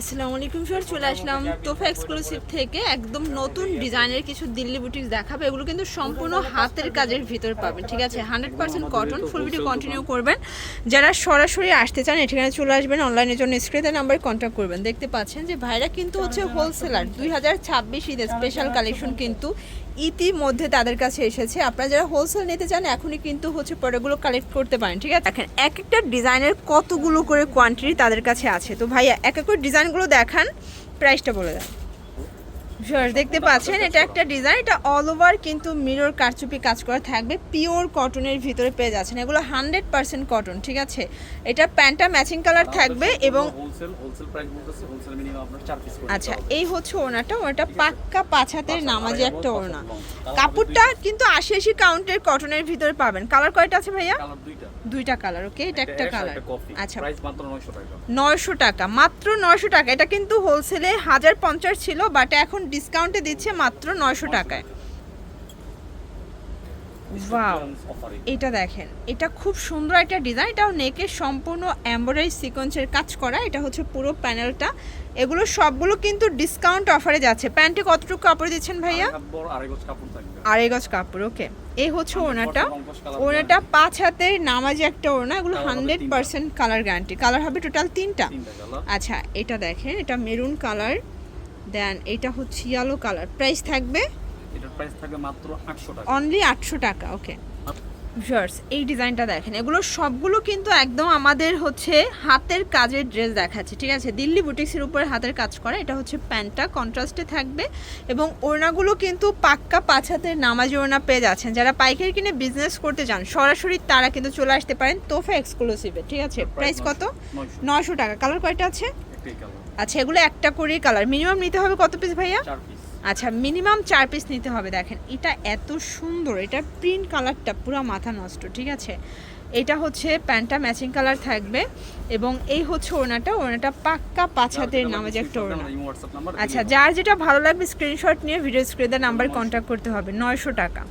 আসসালামু আলাইকুম স্যার চলে আসলাম তোফা এক্সক্লুসিভ থেকে। একদম নতুন ডিজাইনের কিছু দিল্লি বুটিক্স দেখাবে। এগুলো কিন্তু সম্পূর্ণ হাতের কাজের ভিতর পাবেন, ঠিক আছে? Hundred percent cotton full video continue করবেন। যারা সরাসরি আসতে চান, এখানে চলে আসবেন অনলাইনের জন্য স্ক্রিনে নাম্বারে কন্ট্যাক্ট করবেন। দেখতে পাচ্ছেন যে ভাইরা কিন্তু হচ্ছে হোলসেলার দুই হাজার ছাব্বিশ ঈদের স্পেশাল কালেকশন কিন্তু ইতিমধ্যে তাদের কাছে এসেছে। আপনারা যারা হোলসেল নিতে চান, এখনই কিন্তু হচ্ছে প্রোডাক্টগুলো কালেক্ট করতে পারেন, ঠিক আছে? দেখেন এক একটা ডিজাইনের কতগুলো করে কোয়ান্টিটি তাদের কাছে আছে। তো ভাইয়া এক এক করে ডিজাইনগুলো দেখান প্রাইসটা বলে দেন। দেখতে পাচ্ছেন এটা একটা ডিজাইন এটা অল ওভার কিন্তু মিরর কারচুপি কাজ করা থাকবে পিওর কটনের ভিতরে পেয়ে যাচ্ছেন। এগুলো হান্ড্রেড পার্সেন্ট কটন ঠিক আছে? এটা প্যান্টটা ম্যাচিং কালার থাকবে এবং হোলসেল হোলসেল প্রাইস বলতেছে হোলসেল মিনিমাম আপনার 4 পিস করে আচ্ছা এই হচ্ছে ওনাটা ওনাটা পাক্কা পাঁচ হাতের নামাজি একটা ওড়না। কাপড়টা কিন্তু আশি আশি কাউন্টের কটনের ভিতরে পাবেন। কালার কয়টা আছে ভাইয়া? দুইটা। কালার ওকে এটা একটা কালার আচ্ছা। প্রাইস মাত্র 900 টাকা। নয়শো টাকা মাত্র নয়শো টাকা। এটা কিন্তু হোলসেলে হাজার পঞ্চাশ ছিল বাট এখন ডিসকাউন্টে দিচ্ছে মাত্র নয়শো টাকায়। ওয়াও এটা দেখেন এটা খুব সুন্দর একটা ডিজাইন এটাও নেকের সম্পূর্ণ এমব্রয়ডারি সিকোয়েন্সের কাজ করা এটা হচ্ছে পুরো প্যানেলটা এগুলো সবগুলো কিন্তু ডিসকাউন্ট অফারে যাচ্ছে। প্যান্টে কতটুকু কাপড় দিচ্ছেন ভাইয়া? আড়াই গজ কাপড় ওকে এই হচ্ছে ওনাটা। ওনাটা পাঁচ হাতের নামাজি একটা ওনা এগুলো hundred percent colour guarantee colour হবে টোটাল তিনটা। আচ্ছা এটা দেখেন এটা মেরুন কালার দেন এটা হচ্ছে ইয়েলো কালার প্রাইস থাকবে? এটার প্রাইস থাকবে মাত্র 800 টাকা। অনলি আটশো টাকা ওকে ভিউয়ার্স এই ডিজাইনটা দেখেন। এগুলো সবগুলো কিন্তু একদম আমাদের হচ্ছে হাতের কাজের ড্রেস দেখাচ্ছে ঠিক আছে? দিল্লি বুটিক্সের উপরে হাতের কাজ করা এটা হচ্ছে প্যান্টটা কন্ট্রাস্টে থাকবে। এবং ওড়নাগুলো কিন্তু পাক্কা পাঁচ হাতের নামাজি ওড়না পেয়ে যাচ্ছেন। যারা পাইকারি কিনে বিজনেস করতে চান সরাসরি তারা কিন্তু চলে আসতে পারেন তোফা এক্সক্লুসিভে ঠিক আছে? প্রাইস কত? নশো টাকা। কালার কয়টা আছে? আচ্ছা এগুলো একটা করেই কালার মিনিমাম নিতে হবে কত পিস ভাইয়া? আচ্ছা মিনিমাম চার পিস নিতে হবে দেখেন। এটা এত সুন্দর এটা প্রিন্ট কালারটা পুরো মাথা নষ্ট ঠিক আছে? এটা হচ্ছে প্যান্টটা ম্যাচিং কালার থাকবে এবং এই হচ্ছে ওড়নাটা ওড়নাটা পাক্কা পাঁচ হাতের নামাজ একটা ওড়না। আচ্ছা যার যেটা ভালো লাগবে স্ক্রিনশট নিয়ে ভিডিও স্ক্রিনের নাম্বার কন্ট্যাক্ট করতে হবে নয়শো টাকা।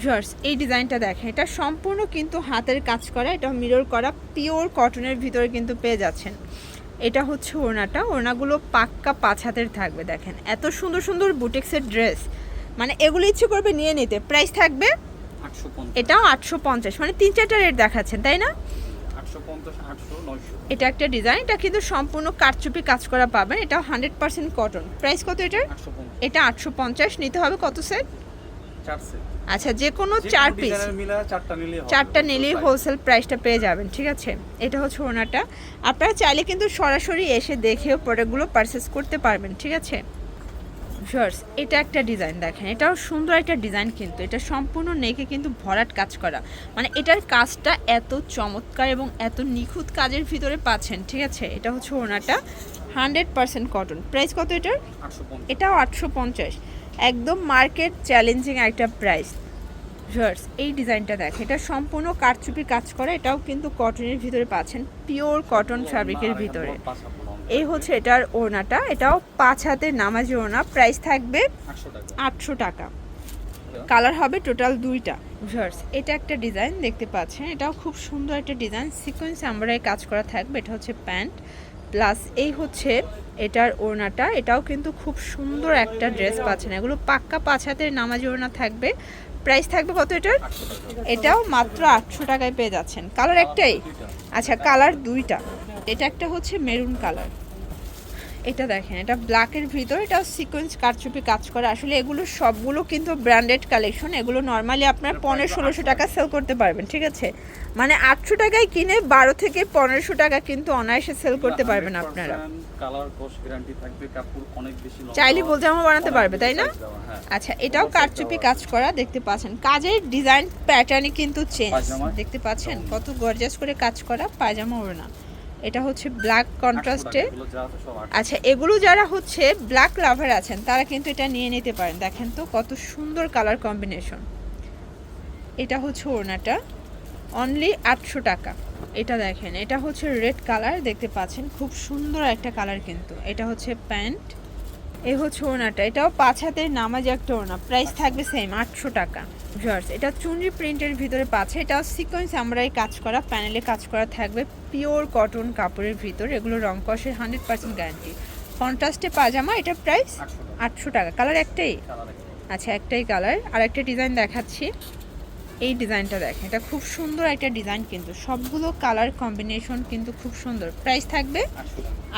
ভিউয়ার্স এই ডিজাইনটা দেখেন এটা সম্পূর্ণ কিন্তু হাতের কাজ করা এটা মিরর করা পিওর কটনের ভিতরে কিন্তু পেয়ে যাচ্ছেন। এটা হচ্ছে ওড়নাটা। ওড়নাগুলো পাক্কা পাঁচ হাতের থাকবে দেখেন। এত সুন্দর সুন্দর বুটিক্সের ড্রেস। মানে এগুলো ইচ্ছে করবে নিয়ে নিতে। প্রাইস থাকবে 850 এটাও আটশো পঞ্চাশ। মানে তিন চারটা রেট দেখাচ্ছেন তাই না? 850 800 900 এটা একটা ডিজাইন। এটা কিন্তু সম্পূর্ণ কারচুপি কাজ করা পাবেন। এটা হান্ড্রেড পার্সেন্ট কটন। প্রাইস কত এটার? এটা আটশো পঞ্চাশ। নিতে হবে কত সেট? আচ্ছা যে কোনো চার পিস চারটা নিলেই হোলসেল প্রাইসটা পেয়ে যাবেন ঠিক আছে? এটা হচ্ছে ওনাটা আপনারা চাইলে কিন্তু সরাসরি এসে দেখেও প্রোডাক্টগুলো পারচেস করতে পারবেন ঠিক আছে? শর্টস এটা একটা ডিজাইন দেখেন। এটাও সুন্দর একটা ডিজাইন কিন্তু। এটা সম্পূর্ণ নেকে কিন্তু ভরাট কাজ করা। মানে এটার কাজটা এত চমৎকার এবং এত নিখুঁত কাজের ভিতরে পাচ্ছেন ঠিক আছে? এটা হচ্ছে ওনাটা হান্ড্রেড পার্সেন্ট কটন প্রাইস কত এটার? এটাও আটশো পঞ্চাশ। একদম মার্কেট চ্যালেঞ্জিং একটা প্রাইস ভিউয়ার্স এই ডিজাইনটা দেখ এটা সম্পূর্ণ কারচুপি কাজ করা এটাও কিন্তু কটনের ভিতরে পাচ্ছেন পিওর কটন ফ্যাব্রিকের ভিতরে। এই হচ্ছে এটার ওড়নাটা এটাও পাঁচ হাতের নামাজি ওড়না প্রাইস থাকবে আটশো টাকা। কালার হবে টোটাল দুইটা। ভিউয়ার্স এটা একটা ডিজাইন দেখতে পাচ্ছেন এটাও খুব সুন্দর একটা ডিজাইন সিকোয়েন্স আমরাই কাজ করা থাকবে এটা হচ্ছে প্যান্ট। প্লাস এই হচ্ছে এটার ওড়নাটা। এটাও কিন্তু খুব সুন্দর একটা ড্রেস পাচ্ছেন। এগুলো পাক্কা পাঁচ হাতের নামাজি ওড়না থাকবে। প্রাইস থাকবে কত এটার? এটাও মাত্র আটশো টাকায় পেয়ে যাচ্ছেন। কালার একটাই? আচ্ছা কালার দুইটা। এটা একটা হচ্ছে মেরুন কালার। এটা দেখেন এটা ব্ল্যাকের ভিতর এটা সিকোয়েন্স কারচুপি কাজ করে। আসলে এগুলো সবগুলো কিন্তু ব্র্যান্ডেড কালেকশন এগুলো নর্মালি আপনার পনেরো ষোলোশো টাকা সেল করতে পারবেন ঠিক আছে? মানে আটশো টাকায় কিনে বারো থেকে পনেরোশো টাকা কিন্তু অনায়াসে সেল করতে পারবেন আপনারা। কালার কোশ গ্যারান্টি থাকবে কাপড় অনেক বেশি লম্বা। চাইলে বোলজামা বানাতে পারবে তাই না? হ্যাঁ। আচ্ছা এটাও কারচুপি কাজ করা দেখতে পাচ্ছেন। কাজের ডিজাইন প্যাটার্নই কিন্তু চেঞ্জ দেখতে পাচ্ছেন? কত গর্জাস করে কাজ করা পায়জামা ওড়না। এটা হচ্ছে ব্ল্যাক কন্ট্রাস্টে টাকা, এগুলো যা আছে সব 800 আচ্ছা এগুলো যারা হচ্ছে ব্ল্যাক লাভার আছেন তারা কিন্তু এটা নিয়ে নিতে পারেন। দেখেন তো কত সুন্দর কালার কম্বিনেশন এটা হচ্ছে ওড়নাটা। অনলি আটশো টাকা। এটা দেখেন এটা হচ্ছে রেড কালার দেখতে পাচ্ছেন? খুব সুন্দর একটা কালার কিন্তু। এটা হচ্ছে প্যান্ট। এই হচ্ছে ওনাটা এটাও পাঁচ হাতের নামাজ একটা ওনা প্রাইস থাকবে সেম আটশো টাকা। ভিউয়ার্স এটা চুনরি প্রিন্টের ভিতরে পাচ্ছে এটা সিকোয়েন্স আমরাই কাজ করা প্যানেলে কাজ করা থাকবে পিওর কটন কাপড়ের ভিতর এগুলো রং কষের হান্ড্রেড পার্সেন্ট গ্যারান্টি কন্ট্রাস্টে পাজামা এটা প্রাইস আটশো টাকা। কালার একটাই? আচ্ছা একটাই কালার আর একটা ডিজাইন দেখাচ্ছি। এই ডিজাইনটা দেখেন এটা খুব সুন্দর একটা ডিজাইন কিন্তু। সবগুলো কালার কম্বিনেশন কিন্তু খুব সুন্দর। প্রাইস থাকবে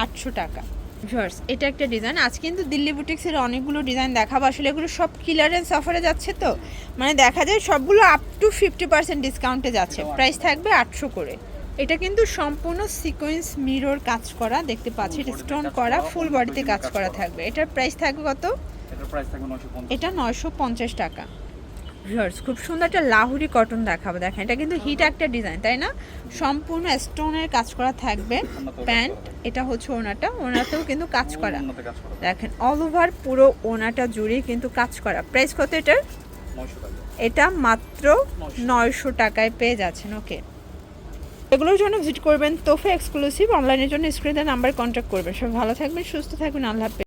আটশো টাকা। ভিউয়ার্স এটা একটা ডিজাইন আজ কিন্তু দিল্লি বুটিক্সের অনেকগুলো ডিজাইন দেখাবো। আসলে এগুলো সব ক্লিয়ারেন্স অফারে যাচ্ছে তো? মানে দেখা যায় সবগুলো আপ টু ফিফটি পার্সেন্ট ডিসকাউন্টে যাচ্ছে। প্রাইস থাকবে আটশো করে। এটা কিন্তু সম্পূর্ণ সিকোয়েন্স মিরর কাজ করা দেখতে পাচ্ছি। এটা স্টোন করা ফুল বডিতে কাজ করা। থাকবে। এটার প্রাইস থাকবে কত? এটা নয়শো পঞ্চাশ টাকা। ভিউয়ার্স খুব সুন্দর একটা লাহুরি কটন দেখাবো। দেখেন এটা কিন্তু হিট একটা ডিজাইন তাই না? সম্পূর্ণ স্টোনের কাজ করা থাকবে। প্যান্ট এটা হচ্ছে ওনাটা। ওনাতেও কিন্তু কাজ করা। দেখেন অল ওভার পুরো ওনাটা জুড়ে কিন্তু কাজ করা। প্রাইস কত এটার? এটা মাত্র নয়শো। টাকায় পেয়ে যাচ্ছেন ওকে এগুলোর জন্য ভিজিট করবেন তোফে এক্সক্লুসিভ অনলাইনের জন্য স্ক্রিনের নাম্বার কন্ট্যাক্ট করবেন। সবাই ভালো থাকবেন সুস্থ থাকবেন। আল্লাহ